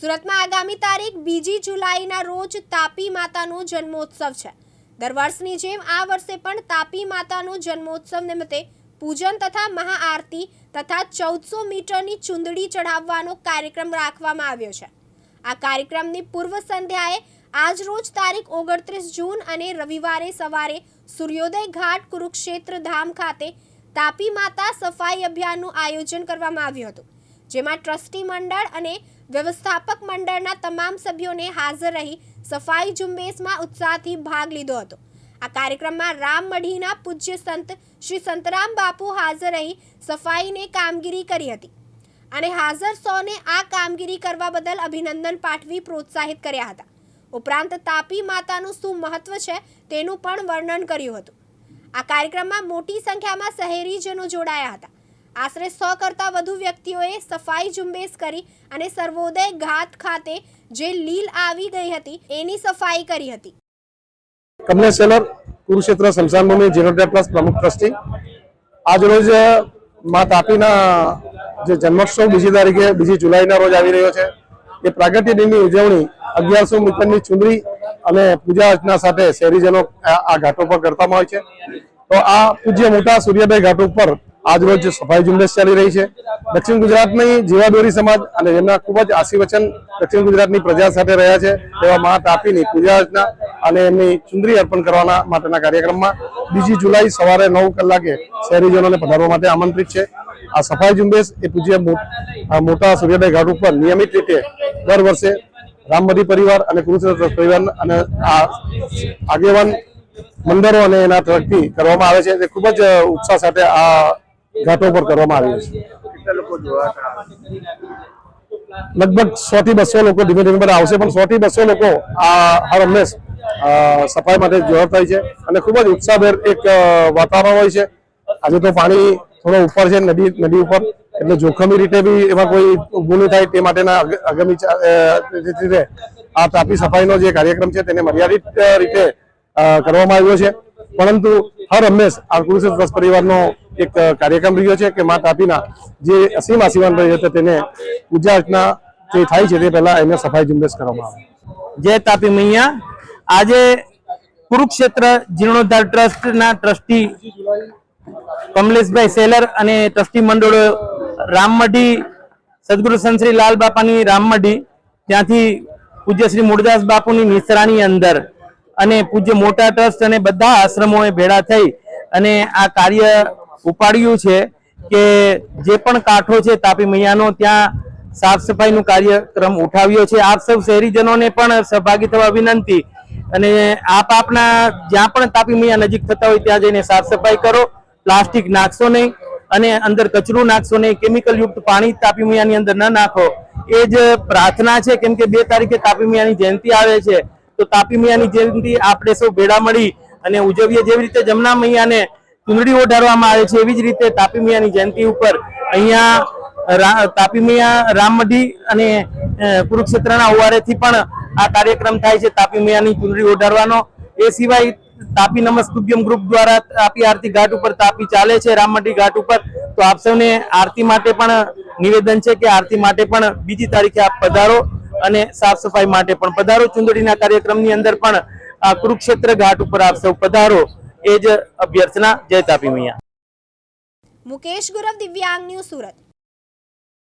સુરતમાં આગામી તારીખ બીજી જુલાઈના રોજ તાપી માતાનો જન્મોત્સવ છે. દર વર્ષની જેમ આ વર્ષે પણ તાપી માતાનો જન્મોત્સવ નિમિત્તે પૂજન તથા મહાઆરતી તથા ચૌદસો મીટરની ચુંદડી ચઢાવવાનો કાર્યક્રમ રાખવામાં આવ્યો છે. આ કાર્યક્રમની પૂર્વ સંધ્યાએ આજ રોજ તારીખ ઓગણત્રીસ જૂન અને રવિવારે સવારે સૂર્યોદય ઘાટ કુરુક્ષેત્ર ધામ ખાતે તાપી માતા સફાઈ અભિયાનનું આયોજન કરવામાં આવ્યું હતું, જેમાં ટ્રસ્ટી મંડળ અને વ્યવસ્થાપક મંડળના તમામ સભ્યોને હાજર રહી સફાઈ ઝુંબેશમાં ઉત્સાહથી ભાગ લીધો હતો. આ કાર્યક્રમમાં રામ મઢીના પૂજ્ય સંત શ્રી સંતરામ બાપુ હાજર રહી સફાઈને કામગીરી કરી હતી અને હાજર સૌને આ કામગીરી કરવા બદલ અભિનંદન પાઠવી પ્રોત્સાહિત કર્યા હતા. ઉપરાંત તાપી માતાનું શું મહત્વ છે તેનું પણ વર્ણન કર્યું હતું. આ કાર્યક્રમમાં મોટી સંખ્યામાં શહેરીજનો જોડાયા હતા. આશરે સો કરતાં વધુ વ્યક્તિઓએ સફાઈ ઝુંબેશ કરી અને સર્વોદય ઘાટ ખાતે જે લીલ આવી ગઈ હતી, એની સફાઈ કરી હતી. કમલેશ સેલર કુરુક્ષેત્ર સ્મશાન ભૂમિ જીરોટેક પ્લસ પ્રમુખ ટ્રસ્ટી. આજરોજ મા તાપીના જે જન્મોત્સવ બીજી તારીખે, બીજી જુલાઈના રોજ આવી રહ્યો છે. એ પ્રાગટ્ય દિનની ઉજવણી અગિયારસો મીટરની ચુંદડી અને પૂજા અર્ચના સાથે શહેરીજનો આ ઘાટો પર કરવામાં હોય છે. તો આ પૂજ્ય મોટા સૂર્યોદય ઘાટ ઉપર આજ રોજ સફાઈ ઝુંબેશ ચાલી રહી છે, દક્ષિણ ગુજરાતની જીવાદોરી સમાજ અને જેમના ખૂબ જ આશીર્વચન દક્ષિણ ગુજરાતની પ્રજા સાથે રહ્યા છે, તેવા મા તાપીની પૂજા અર્ચના અને એમની ચુંદરી અર્પણ કરવાના માટેના કાર્યક્રમમાં બીજી જુલાઈ સવારે નવ કલાકે શહેરીજનોને પધારવા માટે આમંત્રિત છે. આ સફાઈ ઝુંબેશ એ પૂજ્ય મોટા સૂર્યોદય ઘાટ ઉપર નિયમિત રીતે દર વર્ષે રામમદી પરિવાર અને કુરુક્ષેત્ર પરિવાર અને આ આગેવાન મંદિરો અને એના તરફથી કરવામાં આવે છે. તે ખૂબ જ ઉત્સાહ સાથે આ ઘાટો પર કરવામાં આવી છે. લગભગ સો થી બસો લોકો ધીમે ધીમે આવશે, પણ સો થી બસો લોકો આ હર હંમેશ સફાઈ માટે જોર થાય છે અને ખૂબ જ ઉત્સાહભેર એક વાતાવરણ હોય છે. આજે તો પાણી થોડો ઉપર છે, નદી નદી ઉપર, એટલે જોખમી રીતે બી એમાં કોઈ ઊભું નહીં થાય તે માટેના આગામી રીતે આ તાપી સફાઈનો જે કાર્યક્રમ છે તેને મર્યાદિત રીતે કરવામાં આવ્યો છે. પરંતુ હર હંમેશ આ કૃષિ ટ્રસ્ટ પરિવારનો એક કાર્યક્રમ રહ્યો છે કે મા તાપીના જે અસીમ આશીર્વાદ છે તેને પૂજા અર્ચના જે થાય છે તે પહેલા એને સફાઈ ઝુંબેશ કરવામાં આવે. જય તાપી મૈયા. આજે કુરુક્ષેત્ર જીર્ણોદ્ધાર ટ્રસ્ટના ટ્રસ્ટી કમલેશભાઈ સેલર અને ટ્રસ્ટી મંડળો રામમઢી, સદગુરુ સંતશ્રી લાલ બાપાની રામમઢી, ત્યાંથી પૂજ્ય શ્રી મૂળદાસ બાપુની નિસરાની અંદર અને પૂજ્ય મોટા ટ્રસ્ટ અને બધા આશ્રમોએ ભેળા થઈ અને આ કાર્ય ઉપાડ્યું છે કે જે પણ કાંઠો છે તાપી મૈયાનો, ત્યાં સાફ સફાઈનું કાર્યક્રમ ઉઠાવ્યો છે. આપ સૌ શહેરીજનોને પણ સહભાગી થવા વિનંતી અને આપ આપના જ્યાં પણ તાપી મૈયા નજીક થતા હોય ત્યાં જઈને સાફ સફાઈ કરો. પ્લાસ્ટિક નાખશો નહીં અને અંદર કચરું નાખશો નહીં. કેમિકલ યુક્ત પાણી તાપી મૈયાની અંદર ન નાખો. એ જ પ્રાર્થના છે. કેમ કે બે તારીખે તાપી મૈયાની જયંતિ આવે છે. તો તાપી મૈયાની જયંતિ આપણે સૌ ભેળા મળી અને ઉજવીએ. જેવી રીતે જમના મૈયાને ચુંદડી વધારવામાં આવે છે. એવી જ રીતે તાપી મિયાની જયંતિ ઉપર અહીંયા તાપી મિયા રામમઢી અને કુરુક્ષેત્રના ઓવારેથી પણ આ કાર્યક્રમ થાય છે તાપી મિયાની ચુંદડી વધારવાનો એ સિવાય તાપી નમસ્તુભ્યમ ગ્રુપ દ્વારા તાપી આરતી ઘાટ ઉપર તાપી ચાલે છે રામમઢી ઘાટ ઉપર. તો આપ સૌને આરતી માટે પણ નિવેદન છે કે આરતી માટે પણ બીજી તારીખે આપ પધારો અને સાફ સફાઈ માટે પણ પધારો. ચુંદડીના કાર્યક્રમની અંદર પણ કુરુક્ષેત્ર ઘાટ ઉપર આપ સૌ પધારો. એ જ અભ્યર્થના જય તાપી મૈયા. મુકેશ ગુરવ દિવ્યાંગ ન્યૂઝ સુરત.